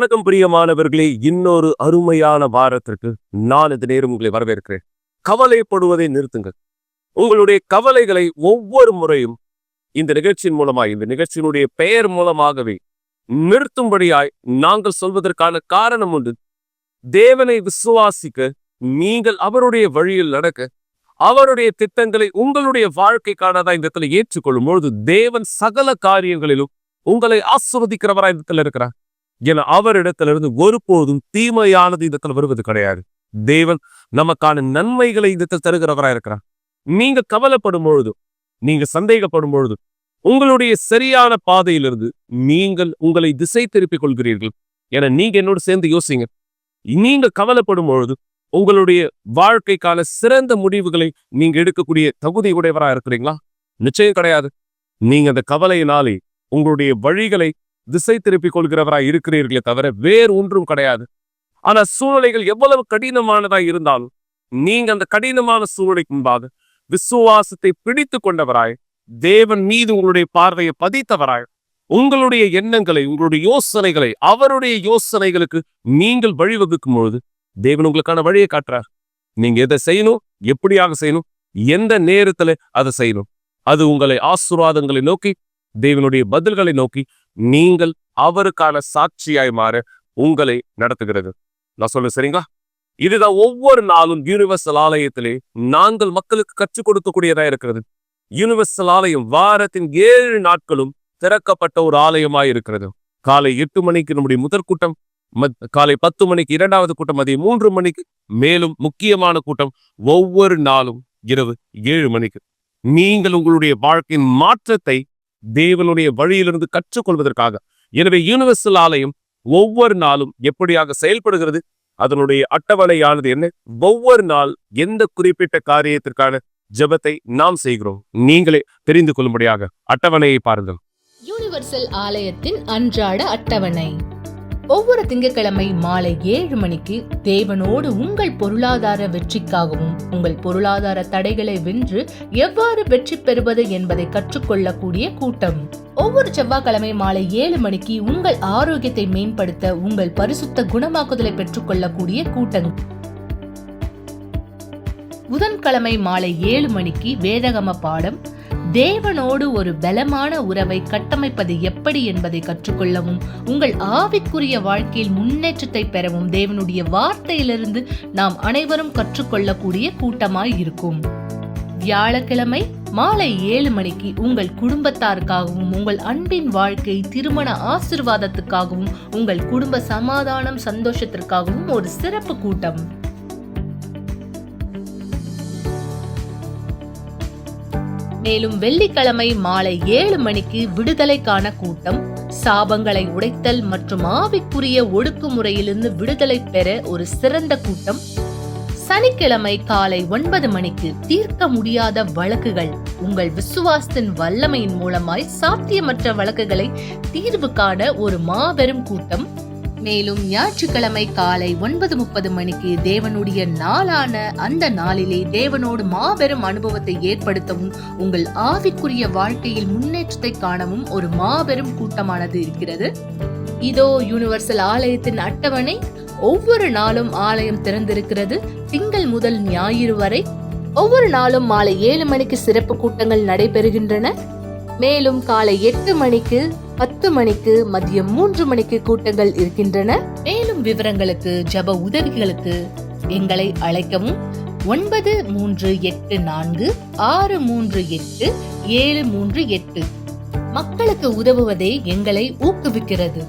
வணக்கம் பிரியமானவர்களே இன்னொரு அருமையான வாரத்திற்கு நான் இந்த நேரம் உங்களை வரவேற்கிறேன். கவலைப்படுவதை நிறுத்துங்கள். உங்களுடைய கவலைகளை ஒவ்வொரு முறையும் இந்த நிகழ்ச்சியின் மூலமாய் இந்த நிகழ்ச்சியினுடைய பெயர் மூலமாகவே நிறுத்தும்படியாய் நாங்கள் சொல்வதற்கான காரணம் உண்டு. தேவனை விசுவாசிக்க நீங்கள் அவருடைய வழியில் நடக்க அவருடைய திட்டங்களை உங்களுடைய வாழ்க்கைக்கானதா இந்த இடத்துல ஏற்றுக்கொள்ளும் பொழுது தேவன் சகல காரியங்களிலும் உங்களை ஆஸ்வதிக்கிறவராய் இந்த இடத்துல இருக்கிறார். என அவரிடத்திலிருந்து ஒருபோதும் தீமையானது இந்த வருவது கிடையாது. தேவன் நமக்கான நன்மைகளை இந்த இடத்தில் இருக்கிறார். நீங்க கவலைப்படும் பொழுது நீங்க சந்தேகப்படும் பொழுது உங்களுடைய சரியான பாதையிலிருந்து நீங்கள் உங்களை திசை திருப்பிக் கொள்கிறீர்கள். என நீங்க என்னோடு சேர்ந்து யோசிங்க. நீங்க கவலைப்படும் பொழுது உங்களுடைய வாழ்க்கைக்கான சிறந்த முடிவுகளை நீங்க எடுக்கக்கூடிய தகுதி உடையவராக இருக்கிறீங்களா? நிச்சயம் கிடையாது. நீங்க அந்த கவலையினாலே உங்களுடைய வழிகளை திசை திருப்பிக் கொள்கிறவராய் இருக்கிறீர்களே தவிர வேறு ஒன்றும் கிடையாது. ஆனா சூழ்நிலைகள் எவ்வளவு கடினமானதாய் இருந்தாலும் நீங்க அந்த கடினமான சூழ்நிலைக்கு முன்பாக விசுவாசத்தை பிடித்து கொண்டவராய் தேவன் மீது உங்களுடைய பார்வையை பதித்தவராய் உங்களுடைய எண்ணங்களை உங்களுடைய யோசனைகளை அவருடைய யோசனைகளுக்கு நீங்கள் வழிவகுக்கும் பொழுது தேவன் உங்களுக்கான வழியை காட்டுறார். நீங்க எதை செய்யணும் எப்படியாக செய்யணும் எந்த நேரத்துல அதை செய்யணும் அது உங்களை ஆசீர்வாதங்களை நோக்கி தேவனுடைய பதில்களை நோக்கி நீங்கள் அவருக்கான சாட்சியாய் மாற உங்களை நடத்துகிறது. நான் சொல்ல சரிங்களா? இதுதான் ஒவ்வொரு நாளும் யூனிவர்சல் ஆலயத்திலே நாங்கள் மக்களுக்கு கற்றுக் கொடுக்கக்கூடியதா இருக்கிறது. யூனிவர்சல் ஆலயம் வாரத்தின் ஏழு நாட்களும் திறக்கப்பட்ட ஒரு ஆலயமாய் இருக்கிறது. காலை எட்டு மணிக்கு நம்முடைய முதல் கூட்டம் காலை பத்து மணிக்கு இரண்டாவது கூட்டம் மதியம் மூன்று மணிக்கு மேலும் முக்கியமான கூட்டம் ஒவ்வொரு நாளும் இரவு ஏழு மணிக்கு. நீங்கள் உங்களுடைய வாழ்க்கையின் மாற்றத்தை தேவனுடைய வழியிலிருந்து கற்றுக்கொள்வதற்காக. எனவே யூனிவர்சல் ஆலயம் ஒவ்வொரு நாளும் எப்படியாக செயல்படுகிறது? அதனுடைய அட்டவணையானது என்ன? ஒவ்வொரு நாள் எந்த குறிப்பிட்ட காரியத்திற்கான ஜெபத்தை நாம் செய்கிறோம்? நீங்களே தெரிந்து கொள்ளும்படியாக அட்டவணையை பாருங்கள். யூனிவர்சல் ஆலயத்தின் அன்றாட அட்டவணை. ஒவ்வொரு திங்கட்கிழமை மாலை ஏழு மணிக்கு தேவனோடு உங்கள் பொருளாதார வெற்றிக்காகவும் உங்கள் பொருளாதார தடைகளை வென்று எவ்வாறு வெற்றி பெறுவது என்பதை கற்றுக்கொள்ளக்கூடிய கூட்டம். ஒவ்வொரு செவ்வாய்க்கிழமை மாலை ஏழு மணிக்கு உங்கள் ஆரோக்கியத்தை மேம்படுத்த உங்கள் பரிசுத்த குணமாக்குதலை பெற்றுக்கொள்ளக்கூடிய கூட்டம். புதன்கிழமை மாலை ஏழு மணிக்கு வேதகம பாடம் தேவனோடு ஒரு பலமான உறவை கட்டமைப்பது எப்படி என்பதை கற்றுக்கொள்ளவும் உங்கள் ஆவிக்குரிய வாழ்க்கையில் முன்னேற்றத்தை பெறவும் தேவனுடைய வார்த்தையிலிருந்து நாம் அனைவரும் கற்றுக்கொள்ளக்கூடிய கூட்டமாய் இருக்கும். வியாழக்கிழமை மாலை ஏழு மணிக்கு உங்கள் குடும்பத்தாருக்காகவும் உங்கள் அன்பின் வாழ்க்கை திருமண ஆசிர்வாதத்துக்காகவும் உங்கள் குடும்ப சமாதானம் சந்தோஷத்திற்காகவும் ஒரு சிறப்பு கூட்டம். மேலும் வெள்ளிக்கிழமை மாலை ஏழு மணிக்கு விடுதலைக்கான கூட்டம் சாபங்களை உடைத்தல் மற்றும் ஆவிக்குரிய ஒடுக்குமுறையிலிருந்து விடுதலை பெற ஒரு சிறந்த கூட்டம். சனிக்கிழமை காலை ஒன்பது மணிக்கு தீர்க்க முடியாத வழக்குகள். உங்கள் விசுவாசத்தின் வல்லமையின் மூலமாய் சாத்தியமற்ற வழக்குகளை தீர்வு காண ஒரு மாபெரும் கூட்டம். மேலும் ஞாயிற்றுக்கிழமை காலை ஒன்பது முப்பது மணிக்கு தேவனுடைய நாளான அந்த நாளிலே தேவனோடு மாபெரும் அனுபவத்தை ஏற்படுத்தவும் உங்கள் ஆவிக்குரிய வாழ்க்கையில் முன்னேற்றத்தை காணவும் ஒரு மாபெரும் கூட்டமானது இருக்கிறது. இதோ யூனிவர்சல் ஆலயத்தின் அட்டவணை ஒவ்வொரு நாளும் ஆலயம் திறந்திருக்கிறது. திங்கள் முதல் ஞாயிறு வரை ஒவ்வொரு நாளும் மாலை ஏழு மணிக்கு சிறப்பு கூட்டங்கள் நடைபெறுகின்றன. மேலும் காலை எட்டு மணிக்கு பத்து மணிக்கு மதியம் மூன்று மணிக்கு கூட்டங்கள் இருக்கின்றன. மேலும் விவரங்களுக்கு ஜப உதவிகளுக்கு எங்களை அழைக்கவும் ஒன்பது மூன்று எட்டு நான்கு ஆறு மூன்று எட்டு ஏழு மூன்று எட்டு. மக்களுக்கு உதவுவதே எங்களை ஊக்குவிக்கிறது.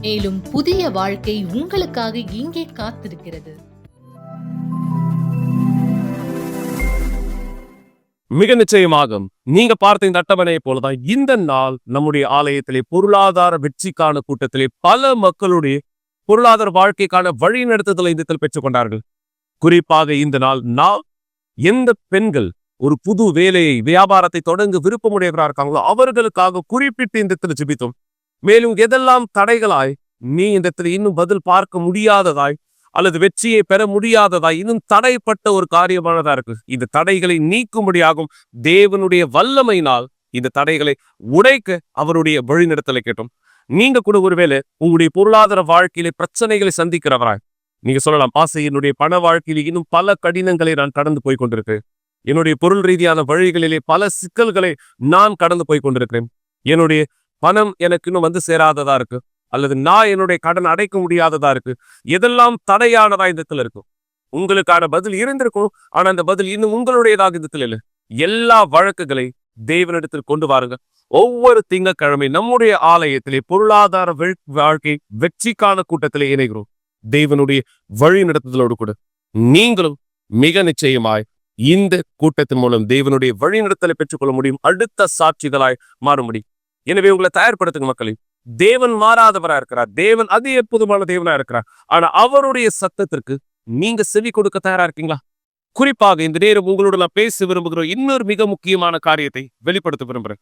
மேலும் புதிய வாழ்க்கை உங்களுக்காக இங்கே காத்திருக்கிறது. மிக நிச்சயமாக நீங்க பார்த்த இந்த அட்டவணையை போலதான் இந்த நாள் நம்முடைய ஆலயத்திலே பொருளாதார வெற்றிக்கான கூட்டத்திலே பல மக்களுடைய பொருளாதார வாழ்க்கைக்கான வழிநடத்துதலை இந்த பெற்றுக் கொண்டார்கள். குறிப்பாக இந்த நாள் நாம் எந்த பெண்கள் ஒரு புது வேலையை வியாபாரத்தை தொடங்க விருப்பமுடையவராக இருக்காங்களோ அவர்களுக்காக குறிப்பிட்டு இந்த இடத்துல ஜிபித்தோம். மேலும் எதெல்லாம் தடைகளாய் நீ இந்த இடத்துல இன்னும் பதில் பார்க்க முடியாததாய் அல்லது வெற்றியை பெற முடியாததா? இன்னும் தடைப்பட்ட ஒரு காரியமானதா இருக்கு. இந்த தடைகளை நீக்கும்படியாகும் தேவனுடைய வல்லமையினால் இந்த தடைகளை உடைக்க அவருடைய வழிநடத்தலை கேட்டோம். நீங்க கூட ஒருவேளை உங்களுடைய பொருளாதார வாழ்க்கையில பிரச்சனைகளை சந்திக்கிறவரா? நீங்க சொல்லலாம் பாசை என்னுடைய பண வாழ்க்கையில இன்னும் பல கடினங்களை நான் கடந்து போய் கொண்டிருக்கேன் என்னுடைய பொருள் ரீதியான வழிகளிலே பல சிக்கல்களை நான் கடந்து போய் கொண்டிருக்கிறேன். என்னுடைய பணம் எனக்கு இன்னும் வந்து சேராததா இருக்கு? அல்லது நான் என்னுடைய கடன் அடைக்க முடியாததா இருக்கு? எதெல்லாம் தடையானதா இந்த இருக்கும்? உங்களுக்கான பதில் இருந்திருக்கும் ஆனா அந்த பதில் இன்னும் உங்களுடையதாக இந்த இல்லை. எல்லா வழக்குகளை தேவனிடத்தில் கொண்டு வாருங்க ஒவ்வொரு திங்கட்கிழமை நம்முடைய ஆலயத்திலே பொருளாதார வாழ்க்கை வெற்றிக்கான கூட்டத்திலே இணைகிறோம். தேவனுடைய வழி நடத்துதலோடு கூட. நீங்களும் மிக நிச்சயமாய் இந்த கூட்டத்தின் மூலம் தேவனுடைய வழி நடத்தலை பெற்றுக்கொள்ள முடியும். அடுத்த சாட்சிகளாய் மாற முடியும் எனவே உங்களை தயார்படுத்துங்க மக்களே. தேவன் மாறாதவரா இருக்கிறார். தேவன் அது எப்போதுமான தேவனா இருக்கிறார். ஆனா அவருடைய சத்தத்திற்கு நீங்க செவி கொடுக்க தயாரா இருக்கீங்களா? குறிப்பாக இந்த நேரம் உங்களோட நான் பேச விரும்புகிறோம் இன்னொரு மிக முக்கியமான காரியத்தை வெளிப்படுத்த விரும்புறேன்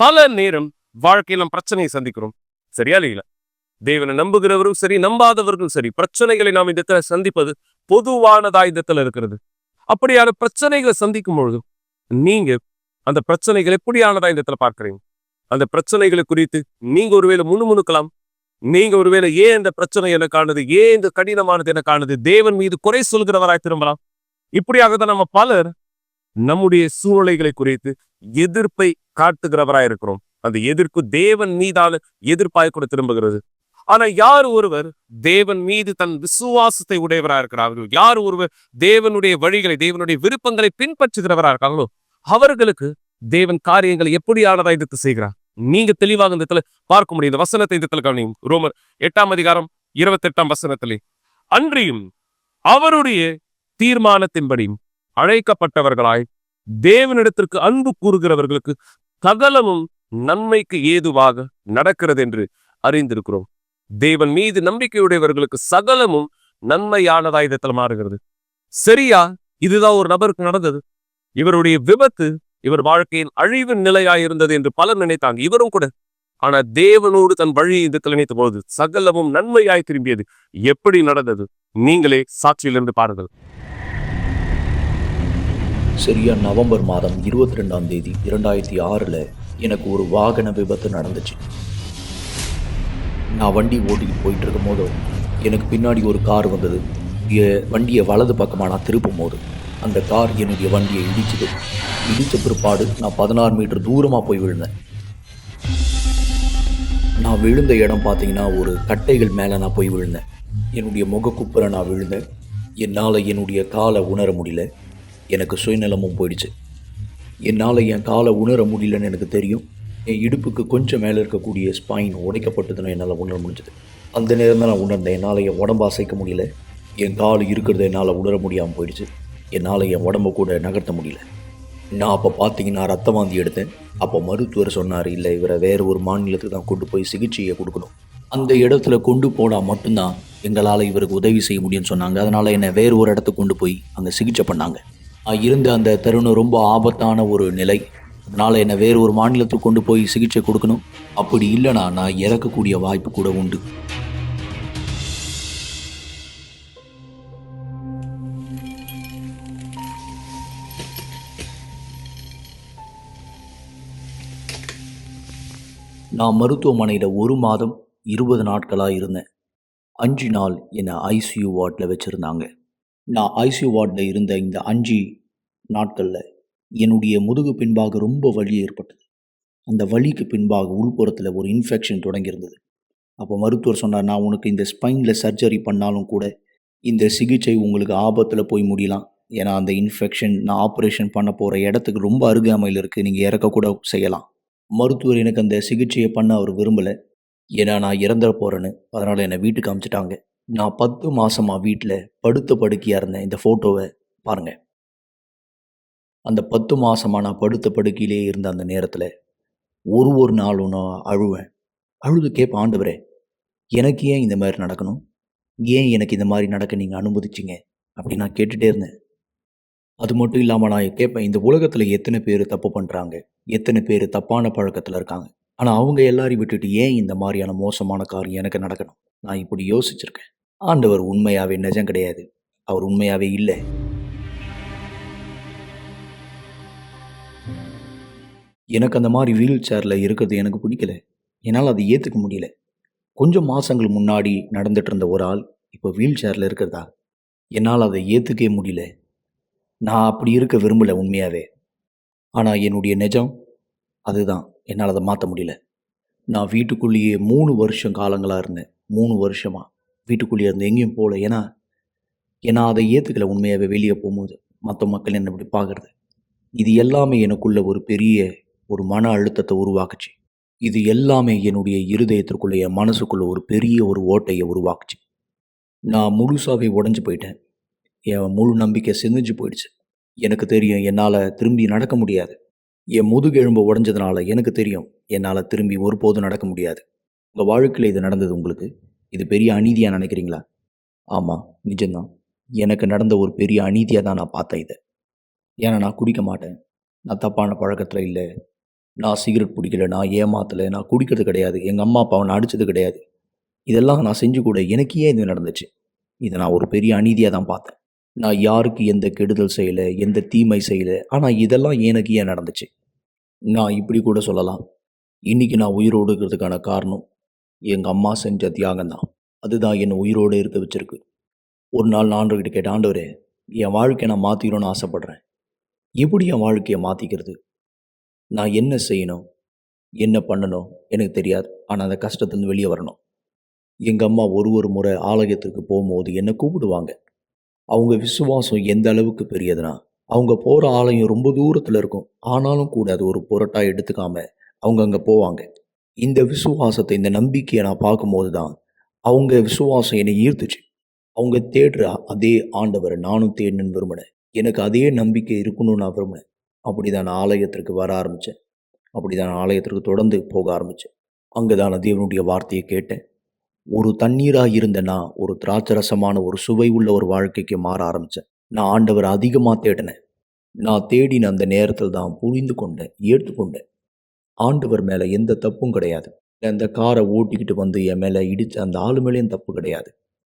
பல நேரம் வாழ்க்கையில நாம் பிரச்சனையை சந்திக்கிறோம். சரியா இல்லைங்களா? தேவனை நம்புகிறவரும் சரி நம்பாதவர்களும் சரி பிரச்சனைகளை நாம் இந்த இடத்துல சந்திப்பது பொதுவானதா இந்த இடத்துல இருக்கிறது. அப்படியான பிரச்சனைகளை சந்திக்கும் பொழுது நீங்க அந்த பிரச்சனைகள் எப்படியானதா இந்த இடத்துல பார்க்கறீங்க? அந்த பிரச்சனைகளை குறித்து நீங்க ஒருவேளை முணுமுணுக்கலாம். நீங்க ஒருவேளை ஏன் இந்த பிரச்சனை எனக்கானது ஏன் இந்த கடினமானது எனக்கானது தேவன் மீது குறை சொல்கிறவராய் திரும்பலாம். இப்படியாக தான் நம்ம பலர் நம்முடைய சூழ்நிலைகளை குறித்து எதிர்ப்பை காட்டுகிறவராய் இருக்கிறோம். அந்த எதிர்ப்பு தேவன் மீதான எதிர்ப்பாய் கூட திரும்புகிறது. ஆனா யார் ஒருவர் தேவன் மீது தன் விசுவாசத்தை உடையவராக இருக்கிறார்கள் யார் ஒருவர் தேவனுடைய வழிகளை தேவனுடைய விருப்பங்களை பின்பற்றுகிறவராக இருக்காங்களோ அவர்களுக்கு தேவன் காரியங்களை எப்படியானதா எதிர்த்து செய்கிறார்? நீங்க தெளிவாக இந்த இடத்துல பார்க்க முடியும். இந்த வசனத்தை இந்த இடத்துல கவனியும் ரோமர் எட்டாம் அதிகாரம் இருபத்தி எட்டாம் வசனத்திலே அன்றியும் அவருடைய தீர்மானத்தின்படியும் அழைக்கப்பட்டவர்களாய் தேவனிடத்திற்கு அன்பு கூறுகிறவர்களுக்கு சகலமும் நன்மைக்கு ஏதுவாக நடக்கிறது என்று அறிந்திருக்கிறோம். தேவன் மீது நம்பிக்கையுடையவர்களுக்கு சகலமும் நன்மையானதா இடத்துல மாறுகிறது. சரியா? இதுதான் ஒரு நபருக்கு நடந்தது. இவருடைய விபத்து இவர் வாழ்க்கையின் அழிவு நிலையாயிருந்தது என்று பலர் நினைத்தாங்க. இவரும் கூட. ஆனா தேவனோடு தன் வழி இதுக்கள் நினைத்த போது சகலமும் நன்மையாய் திரும்பியது. எப்படி நடந்தது? நீங்களே சாட்சியிலிருந்து பாருங்கள். சரியா நவம்பர் மாதம் இருபத்தி ரெண்டாம் தேதி இரண்டாயிரத்தி ஆறில் எனக்கு ஒரு வாகன விபத்து நடந்துச்சு. நான் வண்டி ஓட்டிட்டு போயிட்டு இருக்கும் போதோ எனக்கு பின்னாடி ஒரு கார் வந்தது. வண்டியை வலது பக்கமாக நான் திருப்பும் போது. அந்த கார் என்னுடைய வண்டியை இடிச்சுது. இடித்த பிற்பாடு நான் பதினாறு மீட்டர் தூரமாக போய் விழுந்தேன். நான் விழுந்த இடம் பார்த்தீங்கன்னா ஒரு கட்டைகள் மேலே நான் போய் விழுந்தேன். என்னுடைய முகக்குப்புற நான் விழுந்தேன். என்னால் என்னுடைய காலை உணர முடியல. எனக்கு சுயநலமும் போயிடுச்சு. என்னால் என் காலை உணர முடியலன்னு எனக்கு தெரியும். என் இடுப்புக்கு கொஞ்சம் மேலே இருக்கக்கூடிய ஸ்பைன் உடைக்கப்பட்டதுன்னு என்னால் உணர முடிஞ்சது. அந்த நேரம் தான் நான் உணர்ந்தேன். என்னால் என் உடம்பு அசைக்க முடியல. என் கால் இருக்கிறத என்னால் உணர முடியாமல் போயிடுச்சு. என்னால் என் உடம்ப கூட நகர்த்த முடியல. நான் அப்போ பார்த்தீங்கன்னா ரத்த வாந்தி எடுத்தேன். அப்போ மருத்துவர் சொன்னார் இல்லை இவரை வேறு ஒரு மாநிலத்துக்கு தான் கொண்டு போய் சிகிச்சையை கொடுக்கணும். அந்த இடத்துல கொண்டு போனால் மட்டும்தான் எங்களால் இவருக்கு உதவி செய்ய முடியும்னு சொன்னாங்க. அதனால் என்னை வேறு ஒரு இடத்துக்கு கொண்டு போய் அங்கே சிகிச்சை பண்ணாங்க. இருந்த அந்த தருணம் ரொம்ப ஆபத்தான ஒரு நிலை. அதனால் என்னை வேறு ஒரு மாநிலத்துக்கு கொண்டு போய் சிகிச்சை கொடுக்கணும். அப்படி இல்லைனா நான் இறக்கக்கூடிய வாய்ப்பு கூட உண்டு. நான் மருத்துவமனையில் ஒரு மாதம் இருபது நாட்களாக இருந்தேன். அஞ்சு நாள் என்னை ஐசியூ வார்டில் வச்சுருந்தாங்க. நான் ஐசியூ வார்டில் இருந்த இந்த அஞ்சு நாட்களில் என்னுடைய முதுகு பின்பாக ரொம்ப வலி ஏற்பட்டது. அந்த வலிக்கு பின்பாக உள்புறத்தில் ஒரு இன்ஃபெக்ஷன் தொடங்கியிருந்தது. அப்போ மருத்துவர் சொன்னார் நான் உனக்கு இந்த ஸ்பைனில் சர்ஜரி பண்ணாலும் கூட இந்த சிகிச்சை உங்களுக்கு ஆபத்தில் போய் முடியலாம். ஏன்னா அந்த இன்ஃபெக்ஷன் நான் ஆப்ரேஷன் பண்ண போகிற இடத்துக்கு ரொம்ப அருகாமையில் இருக்குது நீங்கள் இறக்கக்கூட செய்யலாம். மருத்துவர் எனக்கு அந்த சிகிச்சையை பண்ண அவர் விரும்பலை. ஏன்னா நான் இறந்துட போகிறேன்னு அதனால் என்னை வீட்டுக்கு அமுச்சிட்டாங்க. நான் பத்து மாதமாக வீட்டில் படுத்த படுக்கையாக இருந்தேன். இந்த ஃபோட்டோவை பாருங்கள் அந்த பத்து மாதமாக நான் படுத்த படுக்கையிலே இருந்த அந்த நேரத்தில் ஒரு ஒரு நாளும் நான் அழுவேன். அழுது கேட்பேன் ஆண்டவரே எனக்கு ஏன் இந்த மாதிரி நடக்கணும்? ஏன் எனக்கு இந்த மாதிரி நடக்க நீங்கள் அனுமதிச்சிங்க? அப்படி நான் கேட்டுகிட்டே இருந்தேன். அது மட்டும் இல்லாமல் நான் கேட்பேன் இந்த உலகத்தில் எத்தனை பேர் தப்பு பண்ணுறாங்க எத்தனை பேர் தப்பான பழக்கத்தில் இருக்காங்க? ஆனால் அவங்க எல்லாரையும் விட்டுட்டு ஏன் இந்த மாதிரியான மோசமான காரியம் எனக்கு நடக்கணும்? நான் இப்படி யோசிச்சிருக்கேன். ஆண்டவர் உண்மையாகவே நிஜம் கிடையாது. அவர் உண்மையாகவே இல்லை. எனக்கு அந்த மாதிரி வீல் சேரில் இருக்கிறது எனக்கு பிடிக்கல. என்னால் அதை ஏற்றுக்க முடியல. கொஞ்சம் மாதங்கள் முன்னாடி நடந்துட்டு இருந்த ஒரு ஆள் இப்போ வீல் சேரில் இருக்கிறதா? என்னால் அதை ஏற்றுக்கவே முடியல. நான் அப்படி இருக்க விரும்பலை உண்மையாகவே ஆனால் என்னுடைய நிஜம் அதுதான். என்னால் அதை மாற்ற முடியல. நான் வீட்டுக்குள்ளேயே மூணு வருஷம் காலங்களாக இருந்தேன். மூணு வருஷமாக வீட்டுக்குள்ளேயே இருந்து எங்கேயும் போகல. ஏன்னா ஏன்னா அதை ஏற்றுக்கல உண்மையாகவே வெளியே போகும்போது. மற்ற மக்கள் என்னை இப்படி பார்க்குறது இது எல்லாமே எனக்குள்ள ஒரு பெரிய ஒரு மன அழுத்தத்தை உருவாக்குச்சு. இது எல்லாமே என்னுடைய இருதயத்திற்குள்ளே என் மனசுக்குள்ளே ஒரு பெரிய ஒரு ஓட்டையை உருவாக்குச்சு. நான் முழுசாகவே உடஞ்சு போயிட்டேன். என் முழு நம்பிக்கை சிந்திஞ்சு போயிடுச்சு. எனக்கு தெரியும் என்னால் திரும்பி நடக்க முடியாது. என் முதுகெலும்பு உடஞ்சதுனால எனக்கு தெரியும் என்னால் திரும்பி ஒருபோதும் நடக்க முடியாது. உங்கள் வாழ்க்கையில் இது நடந்தது உங்களுக்கு? இது பெரிய அநீதியாக நினைக்கிறீங்களா? ஆமாம் நிஜம்தான். எனக்கு நடந்த ஒரு பெரிய அநீதியாக தான் நான் பார்த்தேன் இதை. ஏன்னா நான் குடிக்க மாட்டேன். நான் தப்பான பழக்கத்தில் இல்லை. நான் சிகரெட் பிடிக்கல நான் ஏமாத்தலை நான் குடிக்கிறது கிடையாது. எங்கள் அம்மா அப்பாவை நான் அடித்தது கிடையாது. இதெல்லாம் நான் செஞ்சு கூட எனக்கு ஏன் இது நடந்துச்சு. இதை நான் ஒரு பெரிய அநீதியாக தான் பார்த்தேன். நான் யாருக்கு எந்த கெடுதல் செய்யலை எந்த தீமை செய்யலை ஆனால் இதெல்லாம் எனக்கு ஏன் நடந்துச்சு? நான் இப்படி கூட சொல்லலாம். இன்றைக்கி நான் உயிரோடு இருக்கிறதுக்கான காரணம் எங்கள் அம்மா செஞ்ச தியாகம் தான். அதுதான் என்னை உயிரோடு இருக்க வச்சிருக்கு. ஒரு நாள் நான் ஆண்டவர்கிட்ட கேட்டேன் ஆண்டவரே என் வாழ்க்கையை நான் மாற்றிக்கணும்னு ஆசைப்பட்றேன். எப்படி என் வாழ்க்கையை மாற்றிக்கிறது நான் என்ன செய்யணும்? என்ன பண்ணணும்? எனக்கு தெரியாது. ஆனால் அந்த கஷ்டத்துலேருந்து வெளியே வரணும். எங்கள் அம்மா ஒரு ஒரு முறை ஆலயத்திற்கு போகும்போது என்னை கூப்பிடுவாங்க. அவங்க விசுவாசம் எந்த அளவுக்கு பெரியதுன்னா அவங்க போகிற ஆலயம் ரொம்ப தூரத்தில் இருக்கும். ஆனாலும் கூட அது ஒரு பொருட்டாக எடுத்துக்காம அவங்க அங்கே போவாங்க. இந்த விசுவாசத்தை இந்த நம்பிக்கையை நான் பார்க்கும்போது தான் அவங்க விசுவாசம் என்னை ஈர்த்துச்சு. அவங்க தேடுற அதே ஆண்டவர் நானும் தேடணும்னு விரும்பினேன். எனக்கு அதே நம்பிக்கை இருக்கணும்னு நான் விரும்பினேன். அப்படி தான் நான் ஆலயத்திற்கு வர ஆரம்பித்தேன் அப்படி தான் ஆலயத்திற்கு தொடர்ந்து போக ஆரம்பித்தேன் அங்கே தான் நான் தேவனுடைய வார்த்தையை கேட்டேன். ஒரு தண்ணீராக இருந்த நான் ஒரு திராட்சரசமான ஒரு சுவை உள்ள ஒரு வாழ்க்கைக்கு மாற ஆரம்பித்தேன் நான் ஆண்டவர் அதிகமாக தேடினேன். நான் தேடின அந்த நேரத்தில் தான் புரிந்து கொண்டேன் ஏற்றுக்கொண்டேன். ஆண்டவர் மேலே எந்த தப்பும் கிடையாது. அந்த காரை ஓட்டிக்கிட்டு வந்து என் மேலே இடித்த அந்த ஆளு மேலேயும் தப்பு கிடையாது.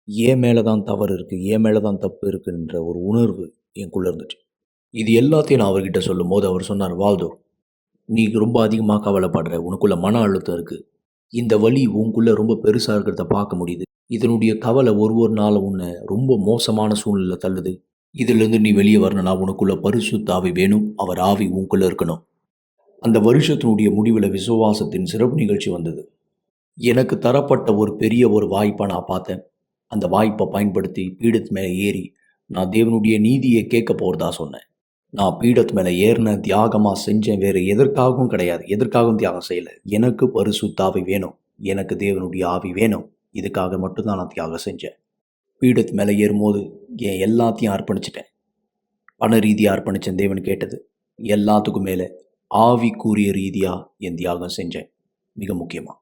என் மேலே தான் தவறு இருக்குது என் மேலே தான் தப்பு இருக்குன்ற ஒரு உணர்வு எனக்குள்ளே இருந்துச்சு. இது எல்லாத்தையும் நான் அவர்கிட்ட சொல்லும் போது அவர் சொன்னார் வாழ்தோ நீ ரொம்ப அதிகமாக கவலைப்படுற உனக்குள்ள மன அழுத்தம் இருக்குது இந்த வலி உனக்குள்ள ரொம்ப பெருசாக இருக்கிறத பார்க்க முடியுது. இதனுடைய கவலை ஒரு ஒரு நாளும் உன்னை ரொம்ப மோசமான சூழ்நிலை தள்ளுது. இதிலிருந்து நீ வெளியே வரணும்னா உனக்குள்ள பரிசுத்த ஆவி வேணும். அவர் ஆவி உனக்குள்ளே இருக்கணும். அந்த வருஷத்தினுடைய முடிவில் விசுவாசத்தின் சிறப்பு நிகழ்ச்சி வந்தது. எனக்கு தரப்பட்ட ஒரு பெரிய ஒரு வாய்ப்பை நான் பார்த்தேன். அந்த வாய்ப்பை பயன்படுத்தி பீடத்து மேலே ஏறி நான் தேவனுடைய நீதியை கேட்க போகிறதா சொன்னேன். நான் பீடத்து மேலே ஏறின தியாகமாக செஞ்சேன். வேறு எதற்காகவும் கிடையாது. எதற்காகவும் தியாகம் செய்யலை. எனக்கு பரிசுத்தாவி வேணும். எனக்கு தேவனுடைய ஆவி வேணும். இதுக்காக மட்டும்தான் நான் தியாகம் செஞ்சேன். பீடத்து மேலே ஏறும்போது என் எல்லாத்தையும் அர்ப்பணிச்சிட்டேன். பண ரீதியாக அர்ப்பணித்தேன் தேவன் கேட்டது. எல்லாத்துக்கும் மேலே ஆவிக்குரிய ரீதியாக என் தியாகம் செஞ்சேன். மிக முக்கியமாக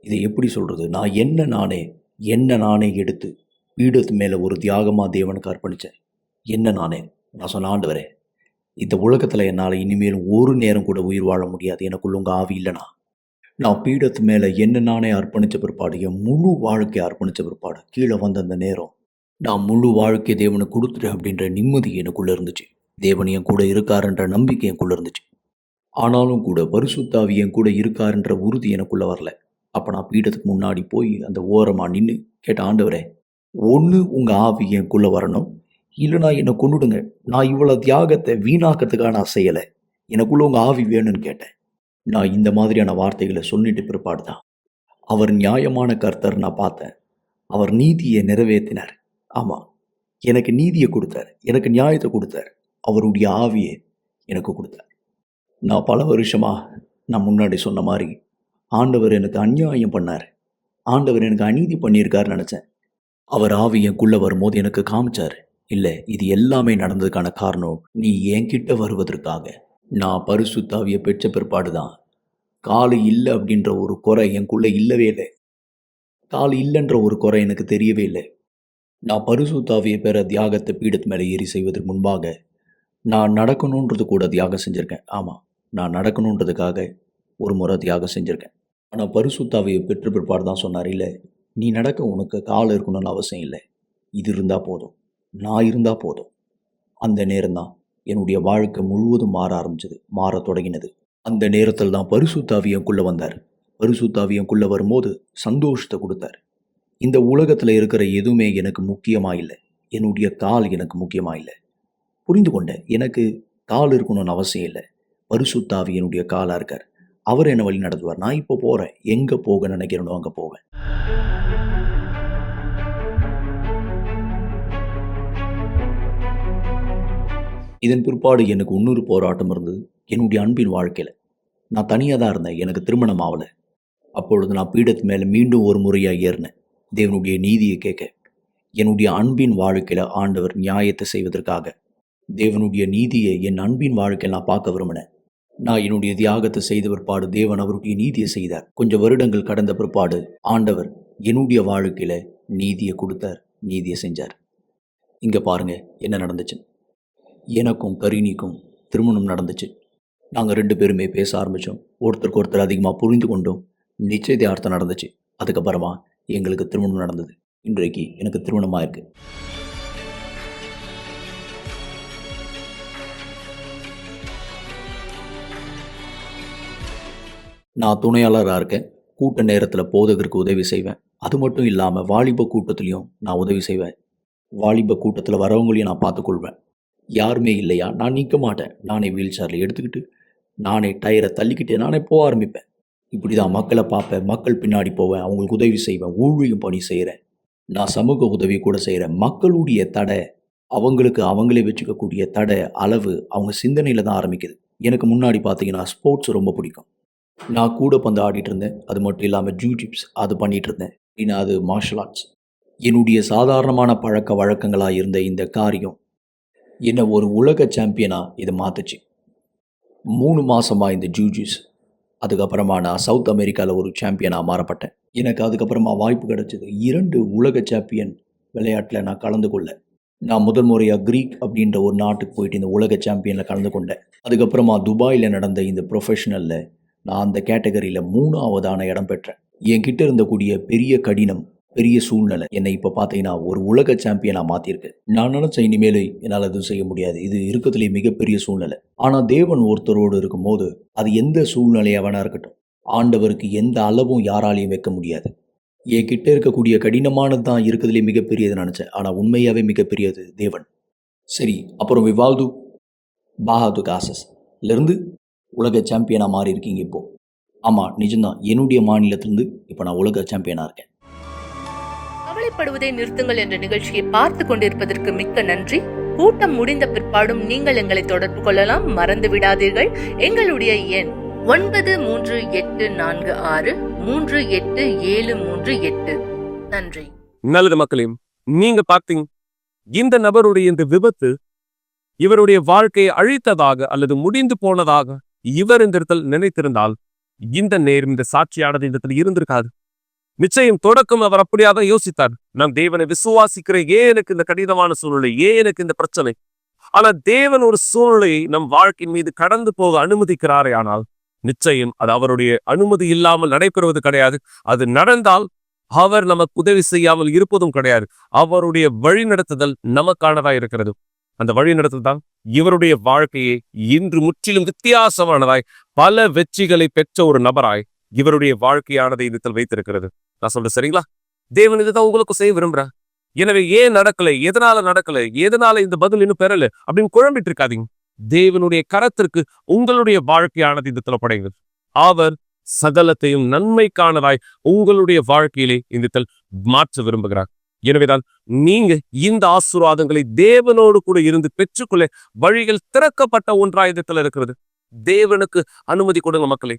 இதை எப்படி சொல்கிறது நான் என்ன நானே என்ன நானே எடுத்து பீடத்து மேலே ஒரு தியாகமாக தேவனுக்கு அர்ப்பணித்தேன் என்ன நானே? நான் சொன்ன வரேன் இந்த உலகத்தில் என்னால் இனிமேலும் ஒரு நேரம் கூட உயிர் வாழ முடியாது. எனக்குள்ள உங்கள் ஆவி இல்லைனா நான் பீடத்து மேலே என்ன நானே அர்ப்பணித்த பிற்பாடு என் முழு வாழ்க்கையை அர்ப்பணித்த பிற்பாடு கீழே வந்த அந்த நேரம் நான் முழு வாழ்க்கை தேவனுக்கு கொடுத்துட்டேன் அப்படின்ற நிம்மதி எனக்குள்ளே இருந்துச்சு. தேவன் என் கூட இருக்காருன்ற நம்பிக்கை எனக்குள்ளே இருந்துச்சு. ஆனாலும் கூட பரிசுத்தாவி என் கூட இருக்காருன்ற உறுதி எனக்குள்ளே வரல. அப்போ நான் பீடத்துக்கு முன்னாடி போய் அந்த ஓரமாக நின்று கேட்ட ஆண்டவரே ஒன்று உங்கள் ஆவி எனக்குள்ளே வரணும் இல்லைனா என்னை கொண்டுடுங்க நான் இவ்வளோ தியாகத்தை வீணாக்கிறதுக்காக நான் செய்யலை. எனக்குள்ள உங்கள் ஆவி வேணும்னு கேட்டேன். நான் இந்த மாதிரியான வார்த்தைகளை சொல்லிட்டு பிற்பாடு தான். அவர் நியாயமான கர்த்தர் நான் பார்த்தேன். அவர் நீதியை நிறைவேற்றினார். ஆமாம் எனக்கு நீதியை கொடுத்தார். எனக்கு நியாயத்தை கொடுத்தார். அவருடைய ஆவியை எனக்கு கொடுத்தார். நான் பல வருஷமாக நான் முன்னாடி சொன்ன மாதிரி ஆண்டவர் எனக்கு அநியாயம் பண்ணார். ஆண்டவர் எனக்கு அநீதி பண்ணியிருக்காருன்னு நினச்சேன். அவர் ஆவி எனக்குள்ளே வரும்போது எனக்கு காமிச்சார். இல்லை இது எல்லாமே நடந்ததுக்கான காரணம் நீ என்கிட்ட வருவதற்காக. நான் பரிசுத்தாவியை பெற்ற பிற்பாடு தான் காலு இல்லை அப்படின்ற ஒரு குறை எனக்குள்ளே இல்லவே இல்லை. காலு இல்லைன்ற ஒரு குறை எனக்கு தெரியவே இல்லை. நான் பரிசுத்தாவியை பெற தியாகத்தை பீடத்து மேலே ஏறி செய்வதற்கு முன்பாக நான் நடக்கணுன்றது கூட தியாகம் செஞ்சுருக்கேன். ஆமாம் நான் நடக்கணுன்றதுக்காக ஒரு முறை தியாகம் செஞ்சுருக்கேன். ஆனால் பரிசுத்தாவியை பெற்ற பிற்பாடு தான் சொன்னார் இல்லை நீ நடக்க உனக்கு கால் இருக்கணும்னு அவசியம் இல்லை. இது இருந்தால் போதும். நான் இருந்தால் போதும். அந்த நேரம்தான் என்னுடைய வாழ்க்கை முழுவதும் மாற ஆரம்பிச்சது மாற தொடங்கினது. அந்த நேரத்தில் தான் பரிசுத்தாவி எனக்குள்ளே வந்தார். பரிசுத்தாவியங்குள்ள வரும்போது சந்தோஷத்தை கொடுத்தார். இந்த உலகத்தில் இருக்கிற எதுவுமே எனக்கு முக்கியமாக இல்லை. என்னுடைய கால் எனக்கு முக்கியமாக இல்லை. புரிந்து கொண்டேன். எனக்கு கால் இருக்கணும்னு அவசியம் இல்லை. பரிசுத்தாவி என்னுடைய காலாக இருக்கார். அவர் என்ன வழி நடத்துவார்? நான் இப்போ போகிறேன் எங்கே போக நினைக்கிறேனோ அங்கே போவேன். இதன் பிற்பாடு எனக்கு இன்னொரு போராட்டம் இருந்தது. என்னுடைய அன்பின் வாழ்க்கையில். நான் தனியாக தான் இருந்தேன். எனக்கு திருமணம் ஆகலை அப்பொழுது நான் பீடத்து மேலே மீண்டும் ஒரு முறையாக ஏறினேன். தேவனுடைய நீதியை கேட்க. என்னுடைய அன்பின் வாழ்க்கையில் ஆண்டவர் நியாயத்தை செய்வதற்காக. தேவனுடைய நீதியை என் அன்பின் வாழ்க்கையில் நான் பார்க்க விரும்பினேன். நான் என்னுடைய தியாகத்தை செய்த பிற்பாடு தேவன் அவருடைய நீதியை செய்தார். கொஞ்சம் வருடங்கள் கடந்த பிற்பாடு ஆண்டவர் என்னுடைய வாழ்க்கையில் நீதியை கொடுத்தார் நீதியை செஞ்சார். இங்கே பாருங்கள் என்ன நடந்துச்சு. எனக்கும் கரீனிக்கும் திருமணம் நடந்துச்சு. நாங்கள் ரெண்டு பேருமே பேச ஆரம்பித்தோம் ஒருத்தருக்கு ஒருத்தர் அதிகமாக புரிந்து கொண்டோம் நிச்சயதார்த்தம் நடந்துச்சு. அதுக்கப்புறமா எங்களுக்கு திருமணம் நடந்தது. இன்றைக்கு எனக்கு திருமணமாக இருக்கு நான் துணையாளராக இருக்கேன். கூட்ட நேரத்தில் போதகருக்கு உதவி செய்வேன். அது மட்டும் இல்லாமல் வாலிப கூட்டத்துலேயும் நான் உதவி செய்வேன். வாலிப கூட்டத்தில் வரவங்களையும் நான் பார்த்துக்கொள்வேன். யாருமே இல்லையா? நான் நிற்க மாட்டேன். நானே வீல் சேரில் எடுத்துக்கிட்டு நானே டயரை தள்ளிக்கிட்டு நானே போக ஆரம்பிப்பேன். இப்படி தான் மக்களை பார்ப்பேன். மக்கள் பின்னாடி போவேன். அவங்களுக்கு உதவி செய்வேன். ஊழியம் பணி செய்கிறேன் நான் சமூக உதவி கூட செய்கிறேன் மக்களுடைய தடை அவங்களுக்கு அவங்களே வச்சுக்கக்கூடிய தடை அளவு அவங்க சிந்தனையில் தான் ஆரம்பிக்குது. எனக்கு முன்னாடி பார்த்தீங்கன்னா ஸ்போர்ட்ஸ் ரொம்ப பிடிக்கும். நான் கூட பந்து ஆடிட்டு இருந்தேன். அது மட்டும் இல்லாமல் ஜூஜிப்ஸ் அது பண்ணிட்டு இருந்தேன். இன்னும் அது மார்ஷல் ஆர்ட்ஸ் என்னுடைய சாதாரணமான பழக்க வழக்கங்களாக இருந்த இந்த காரியம் என்னை ஒரு உலக சாம்பியனாக இதை மாற்றுச்சு மூணு மாதமாக இந்த ஜூஜிஸ். அதுக்கப்புறமா நான் சவுத் அமெரிக்காவில் ஒரு சாம்பியனாக மாறப்பட்டேன். எனக்கு அதுக்கப்புறமா வாய்ப்பு கிடைச்சது இரண்டு உலக சாம்பியன் விளையாட்டில் நான் கலந்து கொள்ள. நான் முதல் முறையாக க்ரீக் அப்படின்ற ஒரு நாட்டுக்கு போயிட்டு இந்த உலக சாம்பியனில் கலந்து கொண்டேன். அதுக்கப்புறமா துபாயில் நடந்த இந்த ப்ரொஃபஷனலில் நான் அந்த கேட்டகரியில் மூணாவதான இடம் பெற்றேன். என்கிட்ட இருந்தக்கூடிய பெரிய கடினம் பெரிய சூழ்நிலை. என்னை இப்போ பார்த்தீங்கன்னா ஒரு உலக சாம்பியனாக மாற்றிருக்கு நான் நினச்ச இனிமேல் என்னால் எதுவும் செய்ய முடியாது. இது இருக்கிறதுலே மிகப்பெரிய சூழ்நிலை. ஆனால் தேவன் ஒருத்தரோடு இருக்கும்போது அது எந்த சூழ்நிலையாக வேணா இருக்கட்டும். ஆண்டவருக்கு எந்த அளவும் யாராலையும் வைக்க முடியாது. என்கிட்ட இருக்கக்கூடிய கடினமானது தான் இருக்கிறதுலே மிகப்பெரியது நினச்சேன். ஆனால் உண்மையாகவே மிகப்பெரியது தேவன். சரி அப்புறம் விவால்து பாஹாது காசஸ்லேருந்து உலக சாம்பியனாக மாறி இருக்கீங்க இப்போது ஆமாம் நிஜம்தான். என்னுடைய மாநிலத்திலேருந்து இப்போ நான் உலக சாம்பியனாக இருக்கேன். கவலைப்படுவதை நிறுத்துங்கள் என்ற நிகழ்ச்சியை பார்த்து கொண்டிருப்பதற்கு மிக்க நன்றி. கூட்டம் முடிந்த பிற்பாடும் நீங்கள் எங்களை தொடர்பு கொள்ளலாம். மறந்து விடாதீர்கள். எங்களுடைய எண் ஒன்பது மூன்று எட்டு நான்கு ஆறு மூன்று எட்டு ஏழு மூன்று எட்டு. நன்றி. நல்லது மக்களையும் நீங்க பார்த்தீங்க இந்த நபருடைய இந்த விபத்து இவருடைய வாழ்க்கையை அழித்ததாக அல்லது முடிந்து போனதாக இவர் இந்த இடத்தில் நினைத்திருந்தால் இந்த நேரம் இந்த சாட்சியானது இந்த இடத்துல இருந்திருக்காது. நிச்சயம் தொடக்கம் அவர் அப்படியாக யோசித்தார். நான் தேவனை விசுவாசிக்கிறேன் ஏன் எனக்கு இந்த கடினமான சூழ்நிலை? ஏன் எனக்கு இந்த பிரச்சனை? ஆனா தேவன் ஒரு சூழ்நிலையை நம் வாழ்க்கையின் மீது கடந்து போக அனுமதிக்கிறாரே ஆனால் நிச்சயம் அது அவருடைய அனுமதி இல்லாமல் நடைபெறுவது கிடையாது. அது நடந்தால் அவர் நமக்கு உதவி செய்யாமல் இருப்பதும் கிடையாது. அவருடைய வழிநடத்துதல் நமக்கானதா இருக்கிறது. அந்த வழிநடத்துதல் தான் இவருடைய வாழ்க்கையை இன்று முற்றிலும் வித்தியாசமானதாய் பல வெற்றிகளை பெற்ற ஒரு நபராய் இவருடைய வாழ்க்கையானது இடத்தில் வைத்திருக்கிறது. நான் சொல்றேன் சரிங்களா? தேவன் இதுதான் உங்களுக்கு செய்ய விரும்புறேன் எனவே ஏன் நடக்கலை? எதனால நடக்கலை? எதனால இந்த பதில் இன்னும் பெறல? அப்படின்னு குழம்பிட்டு இருக்காதீங்க. தேவனுடைய கரத்திற்கு உங்களுடைய வாழ்க்கையானது இந்த படையுங்கள் அவர் சகலத்தையும் நன்மைக்கானதாய் உங்களுடைய வாழ்க்கையிலே இந்த மாற்ற விரும்புகிறார். எனவேதான் நீங்க இந்த ஆசீர்வாதங்களை தேவனோடு கூட இருந்து பெற்றுக்கொள்ள வழிகள் திறக்கப்பட்ட ஒன்றாயுதத்தில் இருக்கிறது. தேவனுக்கு அனுமதி கொடுங்க மக்களே.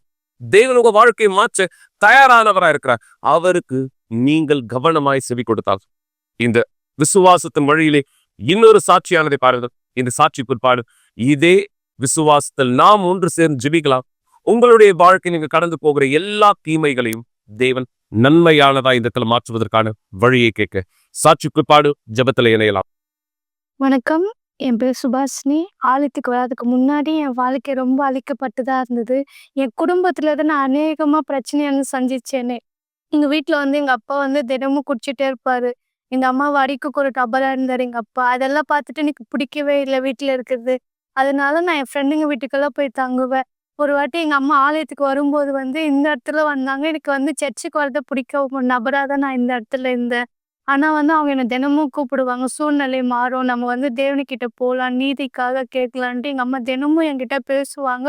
தேவன் வாழ்க்கையை மாற்ற தயாரானவரா இருக்கிறார். அவருக்கு நீங்கள் கவனமாய் செவி கொடுத்தால் இந்த விசுவாசத்தின் வழியிலே இன்னொரு சாட்சியானதை பாருங்கள். இந்த சாட்சி பிற்பாடு இதே விசுவாசத்தில் நாம் ஒன்று சேர்ந்து ஜெபிக்கலாம். உங்களுடைய வாழ்க்கை நீங்க கடந்து போகிற எல்லா தீமைகளையும் தேவன் நன்மையானதா இந்த இடத்துல மாற்றுவதற்கான வழியை கேட்க. சாட்சி குறிப்பாடு ஜெபத்துல இணையலாம். வணக்கம். என் பேர் சுபாஷினி. ஆலயத்துக்கு வராதுக்கு முன்னாடி என் வாழ்க்கை ரொம்ப அழிக்கப்பட்டதாக இருந்தது. என் குடும்பத்தில் தான் நான் அநேகமாக பிரச்சனையான சந்திச்சேனே. எங்கள் வீட்டில் வந்து எங்கள் அப்பா வந்து தினமும் குடிச்சிட்டே இருப்பார். எங்கள் அம்மா வடிக்கு ஒரு டபராக இருந்தார் எங்கள் அப்பா. அதெல்லாம் பார்த்துட்டு எனக்கு பிடிக்கவே இல்லை வீட்டில் இருக்கிறது. அதனால நான் என் ஃப்ரெண்டுங்க வீட்டுக்கெல்லாம் போய் தங்குவேன். ஒரு வாட்டி எங்க அம்மா ஆலயத்துக்கு வரும்போது வந்து இந்த இடத்துல வந்தாங்க. எனக்கு வந்து சர்ச்சுக்கு வரத பிடிக்க ஒரு நபரா தான் நான் இந்த இடத்துல இருந்தேன். ஆனா வந்து அவங்க என்ன தினமும் கூப்பிடுவாங்க. சூழ்நிலை மாறும். நம்ம வந்து தேவனுக்கிட்ட போகலாம் நீதிக்காக கேட்கலான்ட்டு எங்க அம்மா தினமும் என்கிட்ட பேசுவாங்க.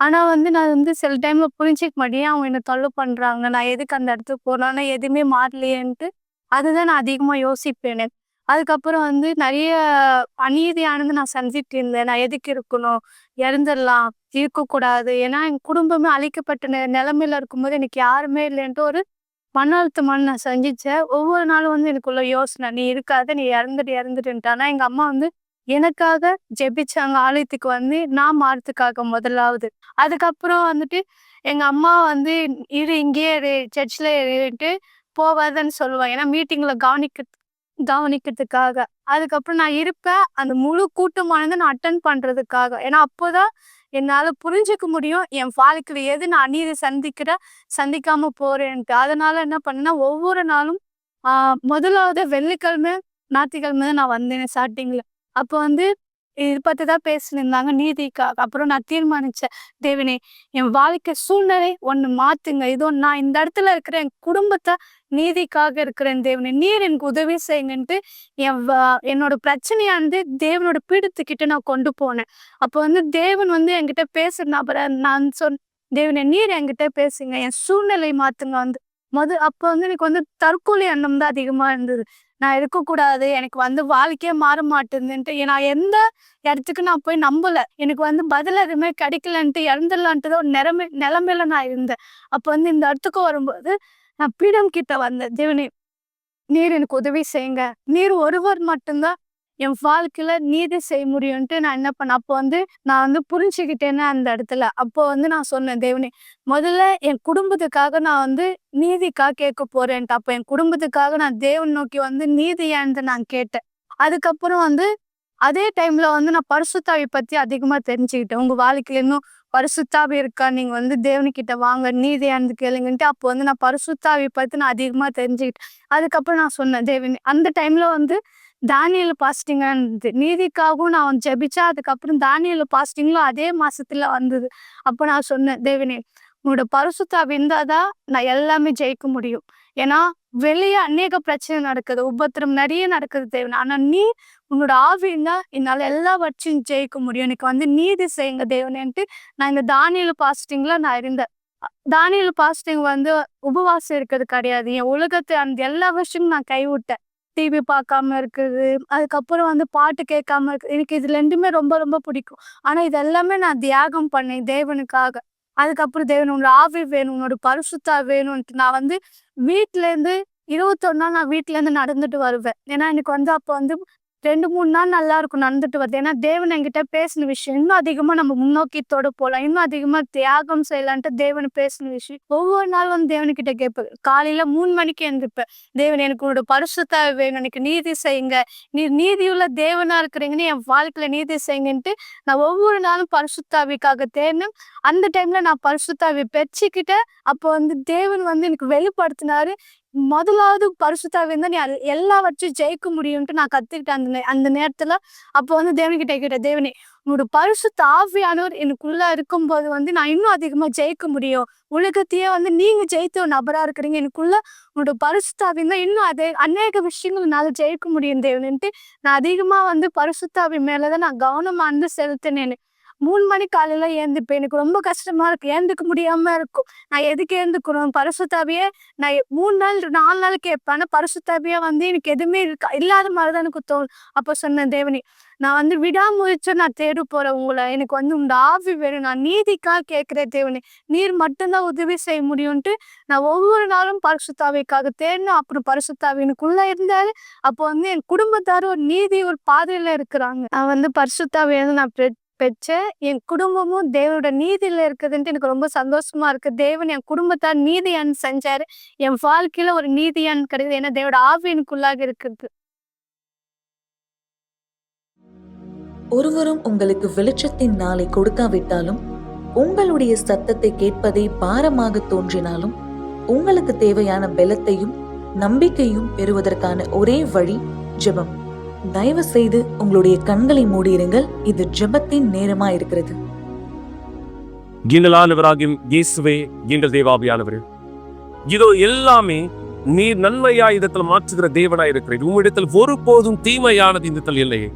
ஆனா வந்து நான் வந்து சில டைம்ல புரிஞ்சுக்க மாட்டேன். அவங்க என்ன தொல்லை பண்றாங்க? நான் எதுக்கு அந்த இடத்துக்கு போறேன்? ஆனா எதுவுமே மாறலையேன்ட்டு அதுதான் நான் அதிகமா யோசிப்பேன் அதுக்கப்புறம் வந்து நிறைய அநீதியானது நான் செஞ்சுட்டு இருந்தேன். நான் எதுக்கு இருக்கணும்? இறந்துடலாம். இருக்கக்கூடாது. ஏன்னா என் குடும்பமே அழிக்கப்பட்ட நெ நிலைமையில இருக்கும்போது எனக்கு யாருமே இல்லைன்ட்டு ஒரு மன அழுத்தமான நான் சந்திச்சேன். ஒவ்வொரு நாளும் வந்து எனக்குள்ள யோசனை. நீ இருக்காத. நீ இறந்துட்டு இறந்துட்டுன்ட்டு ஆனால் எங்கள் அம்மா வந்து எனக்காக ஜெபிச்சாங்க ஆலயத்துக்கு வந்து. நான் மாறத்துக்காக முதலாவது. அதுக்கப்புறம் வந்துட்டு எங்க அம்மா வந்து இரு இங்கேயே சர்ச்சில் சர்ச்ல இருன்ட்டு போவாதன்னு சொல்லுவாங்க. ஏன்னா மீட்டிங்ல கவனிக்க கவனிக்கிறதுக்காக. அதுக்கப்புறம் நான் இருப்பேன். அந்த முழு கூட்டமானது நான் அட்டன் பண்றதுக்காக. ஏன்னா அப்போதான் என்னால புரிஞ்சுக்க முடியும். என் வாழ்க்கையில எது நான் அநீதி சந்திக்கிற சந்திக்காம போறேன்ட்டு. அதனால என்ன பண்ணேன்னா, ஒவ்வொரு நாளும் ஆஹ் முதலாவது வெள்ளிக்கிழமை, ஞாயிற்றுக்கிழமை நான் வந்தேன் ஸ்டார்டிங்ல அப்போ வந்து இது பற்றி தான் பேசினிருந்தாங்க நீதிக்காக. அப்புறம் நான் தீர்மானித்தேன் தேவனே என் வாழ்க்கை சூழ்நிலை ஒன்று மாற்றுங்க இதோ நான் இந்த இடத்துல இருக்கிற என் குடும்பத்தை நீதிக்காக இருக்கிறேன் தேவனே. நீர் எனக்கு உதவி செய்யுங்கன்ட்டு என் வ என்னோட பிரச்சனையானது தேவனோட பீடத்துக்கிட்ட நான் கொண்டு போனேன். அப்போ வந்து தேவன் வந்து என்கிட்ட பேசுற அப்புறம் நான் சொன் தேவனே நீர் என்கிட்ட பேசுங்க. என் சூழ்நிலை மாற்றுங்க வந்து. மொத அப்போ வந்து எனக்கு வந்து தற்கொலை எண்ணம் தான் அதிகமாக இருந்தது. நான் இருக்கக்கூடாது. எனக்கு வந்து வாழ்க்கையே மாற மாட்டேங்குதுன்ட்டு நான் எந்த இடத்துக்கு நான் போய் நம்பல. எனக்கு வந்து பதில் எதுவுமே கிடைக்கலன்ட்டு இறந்துடலான்ட்டு தான் ஒரு நிலைமை நிலைமையில நான் இருந்தேன். அப்போ வந்து இந்த இடத்துக்கு வரும்போது நான் பீடம் கிட்ட வந்தேன். தேவனே நீர் எனக்கு உதவி செய்யுங்க. நீர் ஒருவர் மட்டும்தான் என் வாழ்க்கையில நீதி செய்ய முடியும்ன்ட்டு நான் என்ன பண்ணேன். அப்போ வந்து நான் வந்து புரிஞ்சுக்கிட்டேன்னு அந்த இடத்துல. அப்போ வந்து நான் சொன்னேன் தேவனே முதல்ல என் குடும்பத்துக்காக நான் வந்து நீதிக்காக கேட்க போறேன்ட்டு. அப்போ என் குடும்பத்துக்காக நான் தேவன் நோக்கி வந்து நீதியானத நான் கேட்டேன். அதுக்கப்புறம் வந்து அதே டைம்ல வந்து நான் பரிசுத்தாவி பத்தி அதிகமா தெரிஞ்சுக்கிட்டேன். உங்க வாழ்க்கையில இன்னும் பரிசுத்தாவி இருக்கா? நீங்க வந்து தேவனுக்கிட்ட வாங்க. நீதியானது கேளுங்கன்ட்டு அப்போ வந்து நான் பரிசுத்தாவி பத்தி நான் அதிகமா தெரிஞ்சுக்கிட்டேன். அதுக்கப்புறம் நான் சொன்னேன் தேவனே அந்த டைம்ல வந்து தானியல் பாஸ்டிங் இருந்தது. நீதிக்காகவும் நான் வந்து அதுக்கப்புறம் தானியல் பாஸ்டிங்லும் அதே மாசத்துல வந்தது. அப்போ நான் சொன்னேன் தேவனே உன்னோட பரிசுத்தாவி இருந்தா தான் நான் எல்லாமே ஜெயிக்க முடியும். ஏன்னா வெளியே அநேக பிரச்சனை நடக்குது. உபத்திரம் நிறைய நடக்குது தேவனே. ஆனா நீ உன்னோட ஆவி என்னால எல்லாவற்றையும் ஜெயிக்க முடியும். எனக்கு வந்து நீதி செய்யுங்க தேவனேன்ட்டு நான் இந்த தானியல் பாஸ்டிங்ல நான் இருந்தேன். தானியல் பாஸ்டிங் வந்து உபவாசம் இருக்கிறது கிடையாது. என் உலகத்தை அந்த எல்லா விஷயமும் நான் கைவிட்டேன். டிவி பார்க்காம இருக்குது. அதுக்கப்புறம் வந்து பாட்டு கேட்காம இருக்கு. எனக்கு இது ரெண்டுமே ரொம்ப ரொம்ப பிடிக்கும். ஆனால் இது எல்லாமே நான் தியாகம் பண்ணேன் தேவனுக்காக. அதுக்கப்புறம் தேவன் உன்னோட ஆவி வேணும். உன்னோட பரிசுத்தா வேணும்ன்ட்டு நான் வந்து வீட்டிலேருந்து இருபத்தொன்னா நான் வீட்டிலேருந்து நடந்துட்டு வருவேன். ஏன்னா எனக்கு வந்து அப்போ வந்து 2, 3 நாள் நல்லா இருக்கும் நடந்துட்டு வருது. ஏன்னா தேவன் என்கிட்ட பேசின விஷயம் இன்னும் அதிகமா நம்ம முன்னோக்கி தொட போலாம். இன்னும் அதிகமா தியாகம் செய்யலான்ட்டு தேவன் பேசின விஷயம். ஒவ்வொரு நாள் வந்து தேவனுக்கிட்ட கேட்பேன். காலையில மூணு மணிக்கு எழுந்திருப்பேன் தேவன் எனக்கு உன்னோட பரிசுத்தாவி வேணும். எனக்கு நீதி செய்யுங்க. நீர் நீதியுள்ள தேவனா இருக்கிறீங்கன்னு என் வாழ்க்கையில நீதி செய்யுங்கன்ட்டு நான் ஒவ்வொரு நாளும் பரிசுத்தாவிக்காக தேடினேன். அந்த டைம்ல நான் பரிசுத்தாவி பெச்சுக்கிட்டேன் அப்போ வந்து தேவன் வந்து எனக்கு வெளிப்படுத்தினாரு. முதலாவது பரிசுத்தாவி தான் நீ எல்லாவற்றையும் ஜெயிக்க முடியும்ன்ட்டு நான் கத்துக்கிட்டேன் அந்த நே அந்த நேரத்துல. அப்போ வந்து தேவன்கிட்ட கேட்டேன். தேவனே உன்னோட பரிசுத்த ஆவியானவர் எனக்குள்ள இருக்கும்போது வந்து நான் இன்னும் அதிகமா ஜெயிக்க முடியும். உலகத்தையே வந்து நீங்க ஜெயித்த ஒரு நபரா இருக்கிறீங்க. எனக்குள்ள உன்னோட பரிசுத்தாவி இன்னும் அதே அநேக விஷயங்கள் என்னால ஜெயிக்க முடியும் தேவனுன்ட்டு நான் அதிகமா வந்து பரிசுத்தாவி மேலதான் தான் நான் கவனமானது செலுத்தினேன் மூணு மணி காலையில ஏந்திப்பேன் எனக்கு ரொம்ப கஷ்டமா இருக்கு. ஏந்துக்க முடியாம இருக்கும். நான் எதுக்கு ஏந்துக்கணும் பரிசுத்தாவியே நான் மூணு நாள் நாலு நாள் கேட்பேன். ஆனா பரிசுத்தாவியே வந்து எனக்கு எதுவுமே இருக்கா இல்லாத மாதிரிதான் எனக்கு தோணும். அப்போ சொன்னேன் தேவனி நான் வந்து விடாமுயற்சி நான் தேடு போறேன் உங்களை எனக்கு வந்து உங்க ஆவி வேணும். நான் நீதிக்காக கேட்கிறேன் தேவனே. நீர் மட்டும்தான் உதவி செய்ய முடியும்ட்டு நான் ஒவ்வொரு நாளும் பரிசுத்தாவிக்காக தேடினேன். அப்புறம் பரிசுத்தாவி எனக்குள்ள இருந்தாரு. அப்போ வந்து என் குடும்பத்தார் ஒரு நீதி ஒரு பாதையில இருக்கிறாங்க. நான் வந்து பரிசுத்தாவியை வந்து நான் பெற்றேன். என் குடும்பமும் தேவனோட நீதியில இருக்குதுன்ட்டு எனக்கு ரொம்ப சந்தோஷமா இருக்கு. தேவன் என் குடும்பத்தார் நீதியான் செஞ்சாரு. என் வாழ்க்கையில ஒரு நீதியான் கிடையாது. ஏன்னா தேவோட ஆவியனுக்குள்ளாக இருக்குது. ஒருவரும் உங்களுக்கு வெளிச்சத்தின் நாளை கொடுக்காவிட்டாலும் உங்களுடைய சத்தத்தை கேட்பதே பாரமாக தோன்றினாலும் உங்களுக்கு தேவையான பலத்தையும் நம்பிக்கையும் பெறுவதற்கான ஒரே வழி ஜெபம் தயவு செய்து உங்களுடைய கண்களை மூடியிருங்கள். இது ஜெபத்தின் நேரமா இருக்கிறது கீழலானவராகும் இயேசுவே எங்கள் தேவாபியானவரே. இதோ எல்லாமே நீர் நன்மையா இடத்தில் மாற்றுகிற தேவனா இருக்கிறேன் உம்மிடத்தில் ஒருபோதும் தீமையானது இந்தத்தில் இல்லையே.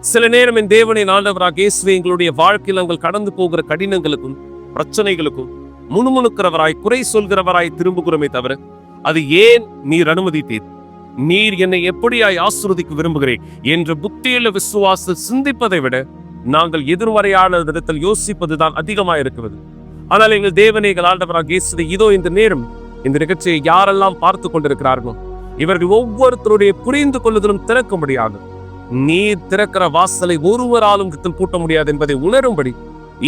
சில நேரம் என் தேவனை ஆண்டவராக இயேசுவே எங்களுடைய வாழ்க்கையில் நாங்கள் கடந்து போகிற கடினங்களுக்கும் பிரச்சனைகளுக்கும் முணுமுணுக்கிறவராய் குறை சொல்கிறவராய் திரும்புகிறோமே தவிர அது ஏன் நீர் அனுமதித்தீர்? நீர் என்னை எப்படியாய் ஆசிர்வதிக்க விரும்புகிறேன் என்று புத்தியுள்ள விசுவாச சிந்திப்பதை விட நாங்கள் எதிர்மறையான விதத்தில் யோசிப்பதுதான் அதிகமாக இருக்கிறது ஆனால் எங்கள் தேவனை எங்கள் ஆண்டவராக இயேசுவை இதோ இந்த நேரம் இந்த நிகழ்ச்சியை யாரெல்லாம் பார்த்து கொண்டிருக்கிறார்களோ இவர்கள் ஒவ்வொருத்தருடைய புரிந்து கொள்ளுதலும் திறக்க முடியாது நீர் திறக்கிற வாசலை ஒருவராலும் கிட்டல் பூட்ட முடியாது என்பதை உணரும்படி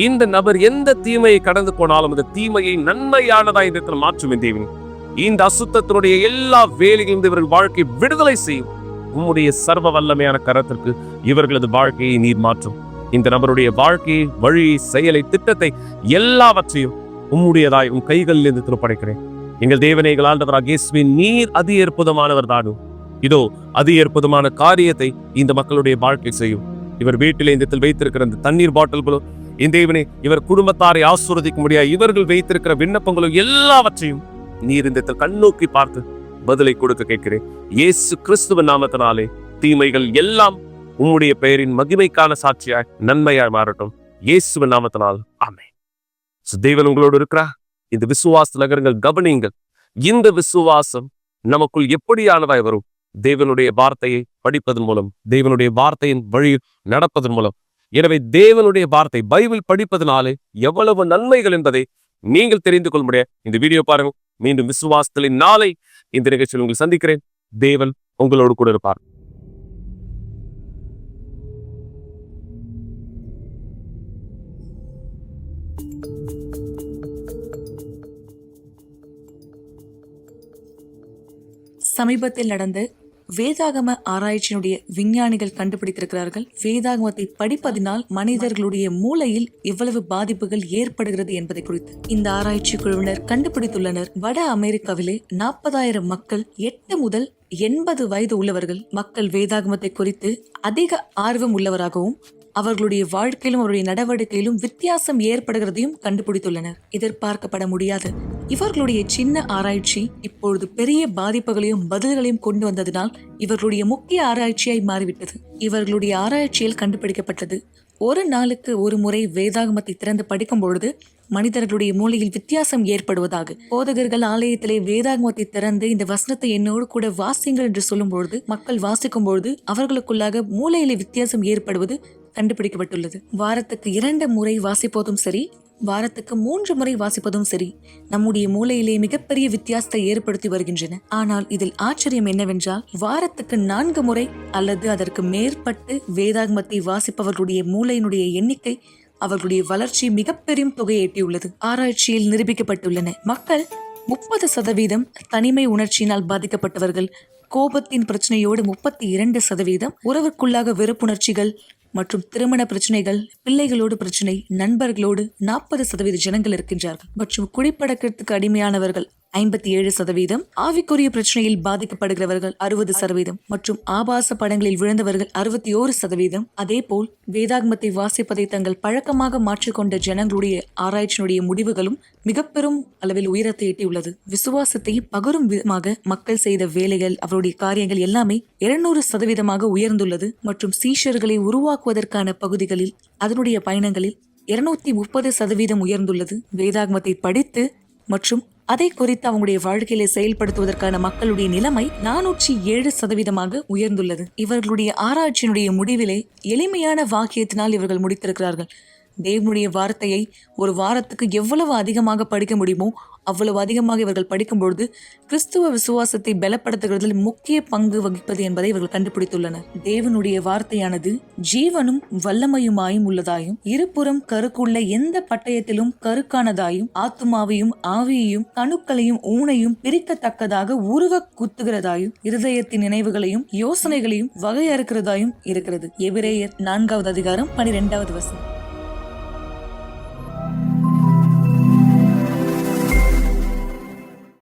இந்த நபர் எந்த தீமையை கடந்து போனாலும் அந்த தீமையை நன்மையானதா இந்த இடத்தில் மாற்றும் தேவன். இந்த அசுத்தத்தினுடைய எல்லா வேலைகளிலும் இவர்கள் வாழ்க்கை விடுதலை செய்யும். உம்முடைய சர்வ வல்லமையான கரத்திற்கு இவர்களது வாழ்க்கையை நீர் மாற்றும். இந்த நபருடைய வாழ்க்கையை வழி செயலை திட்டத்தை எல்லாவற்றையும் உம்முடையதாய் உன் கைகளில் இருந்து திருப்படைக்கிறேன். எங்கள் தேவனைகள் ஆண்டவராக இயேசுவின் நீர் அதி அற்புதமானவர் தானும். இதோ அதி அற்புதமான காரியத்தை இந்த மக்களுடைய வாழ்க்கை செய்யும். இவர் வீட்டில் இந்த இடத்தில் வைத்திருக்கிற இந்த தண்ணீர் பாட்டில்களும் இந்த இவனை இவர் குடும்பத்தாரை ஆசுரதிக்க முடியாது இவர்கள் வைத்திருக்கிற விண்ணப்பங்களும் எல்லாவற்றையும் நீர் இந்த கண்ணோக்கி பார்த்து பதிலை கொடுக்க கேட்கிறேன். இயேசு கிறிஸ்துவ நாமத்தினாலே தீமைகள் எல்லாம் உம்முடைய பெயரின் மகிமைக்கான சாட்சியாய் நன்மையாய் மாறட்டும். இயேசுவ நாமத்தினால் ஆமே தேவன் உங்களோடு இருக்கிறா இந்த விசுவாச நகரங்கள் கவனியுங்கள். இந்த விசுவாசம் நமக்குள் எப்படியானதாய் வரும்? தேவனுடைய வார்த்தையை படிப்பதன் மூலம் தேவனுடைய வார்த்தையின் வழியில் நடப்பதன் மூலம். எனவே தேவனுடைய வார்த்தை பைபிள் படிப்பதனாலே எவ்வளவு நன்மைகள் என்பதை நீங்கள் தெரிந்து கொள்ள முடிய இந்த வீடியோ பாருங்க மீண்டும் விசுவாசத்திலின் நாளை இந்த நிகழ்ச்சியில் உங்களை சந்திக்கிறேன். தேவன் உங்களோடு கூட இருப்பார். சமீபத்தில் நடந்த வேதாகம ஆராய்ச்சியினுடைய விஞ்ஞானிகள் கண்டுபிடித்திருக்கிறார்கள். வேதாகமத்தை படிப்பதினால் மனிதர்களுடைய மூளையில் எவ்வளவு பாதிப்புகள் ஏற்படுகிறது என்பதை குறித்து. இந்த ஆராய்ச்சி குழுவினர் கண்டுபிடித்துள்ளனர். வட அமெரிக்காவிலே நாற்பதாயிரம் மக்கள் எட்டு முதல் எண்பது வயது உள்ளவர்கள். மக்கள் வேதாகமத்தை குறித்து அதிக ஆர்வம் உள்ளவராகவும் அவர்களுடைய வாழ்க்கையிலும் அவருடைய நடவடிக்கையிலும் வித்தியாசம் ஏற்படுகிறதையும் கண்டுபிடித்துள்ளனர். எதிர்பார்க்கப்பட முடியாது. இவர்களுடைய சின்ன ஆராய்ச்சி இப்பொழுது பெரிய பாதிப்புகளையும் பதில்களையும் கொண்டு வந்ததினால் இவர்களுடைய முக்கிய ஆராய்ச்சியாய் மாறிவிட்டது. இவர்களுடைய ஆராய்ச்சியில் கண்டுபிடிக்கப்பட்டது ஒரு நாளுக்கு ஒரு முறை வேதாகமத்தை திறந்து படிக்கும் பொழுது மனிதர்களுடைய மூளையில் வித்தியாசம் ஏற்படுவதாக. போதகர்கள் ஆலயத்திலே வேதாகமத்தை திறந்து இந்த வசனத்தை என்னோடு கூட வாசிங்கள் என்று சொல்லும் பொழுது மக்கள் வாசிக்கும் பொழுது அவர்களுக்குள்ளாக மூளையிலே வித்தியாசம் ஏற்படுவது கண்டுபிடிக்கப்பட்டுள்ளது. வாரத்துக்கு இரண்டு முறை வாசிப்பதும் சரி வாரத்துக்கு மூன்று முறை வாசிப்பதும் சரி நம்முடைய மூளையிலே மிகப்பெரிய வித்தியாசத்தை ஏற்படுத்தி வருகின்றன. ஆனால் இதில் ஆச்சரியம் என்னவென்றால் வாரத்துக்கு நான்கு முறை அல்லது அதற்கு மேற்பட்டு வேதாகமத்தை வாசிப்பவர்களுடைய மூளையினுடைய எண்ணிக்கை அவர்களுடைய வளர்ச்சி மிகப்பெரும் தொகையை எட்டியுள்ளது. ஆராய்ச்சியில் நிரூபிக்கப்பட்டுள்ளன. மக்கள் முப்பது சதவீதம் தனிமை உணர்ச்சியினால் பாதிக்கப்பட்டவர்கள் கோபத்தின் பிரச்சனையோடு முப்பத்தி இரண்டு சதவீதம் உறவுக்குள்ளாக வெறுப்புணர்ச்சிகள் மற்றும் திருமண பிரச்சனைகள் பிள்ளைகளோடு பிரச்சனை நண்பர்களோடு நாற்பது சதவீத ஜனங்கள் இருக்கின்றார்கள். மற்றும் குடிப்பழக்கத்துக்கு அடிமையானவர்கள் ஐம்பத்தி ஏழு சதவீதம். ஆவிக்குரிய பிரச்சனையில் பாதிக்கப்படுகிறவர்கள் அறுபது சதவீதம் மற்றும் ஆபாச படங்களில் விழுந்தவர்கள் அறுபத்தி ஓரு சதவீதம். அதேபோல் வேதாகமத்தை வாசிப்பதை தங்கள் பழக்கமாக மாற்றிக்கொண்ட ஜனங்களுடைய ஆராய்ச்சியினுடைய முடிவுகளும் மிக பெரும் அளவில் உயரத்தை எட்டியுள்ளது. விசுவாசத்தை பகரும் விதமாக மக்கள் செய்த வேலைகள் அவருடைய காரியங்கள் எல்லாமே இருநூறு சதவீதமாக உயர்ந்துள்ளது மற்றும் சீஷர்களை உருவாக்குவதற்கான பகுதிகளில் அதனுடைய பயணங்களில் இருநூத்தி முப்பது சதவீதம் உயர்ந்துள்ளது. வேதாகமத்தை படித்து மற்றும் அதை குறித்து அவங்களுடைய வாழ்க்கையில செயல்படுத்துவதற்கான மக்களுடைய நிலைமை நானூற்றி ஏழு சதவீதமாக உயர்ந்துள்ளது. இவர்களுடைய ஆராய்ச்சியினுடைய முடிவிலே எளிமையான வாக்கியத்தினால் இவர்கள் முடித்திருக்கிறார்கள். தேவனுடைய வார்த்தையை ஒரு வாரத்துக்கு எவ்வளவு அதிகமாக படிக்க முடியுமோ அவ்வளவு அதிகமாக இவர்கள் படிக்கும்பொழுது கிறிஸ்துவ விசுவாசத்தை பலப்படுத்துகிறதில் முக்கிய பங்கு வகிப்பது என்பதை இவர்கள் கண்டுபிடித்துள்ளனர். தேவனுடைய வார்த்தையானது ஜீவனும் வல்லமையுமாயும் உள்ளதாயும் இருபுறம் கருக்குள்ள எந்த பட்டயத்திலும் கருக்கானதாயும் ஆத்துமாவையும் ஆவியையும் கணுக்களையும் ஊனையும் பிரிக்கத்தக்கதாக உருவ குத்துகிறதாயும் இருதயத்தின் நினைவுகளையும் யோசனைகளையும் வகையறுக்கிறதாயும் இருக்கிறது. எபிரேயர் நான்காவது அதிகாரம் பனிரெண்டாவது வசனம்.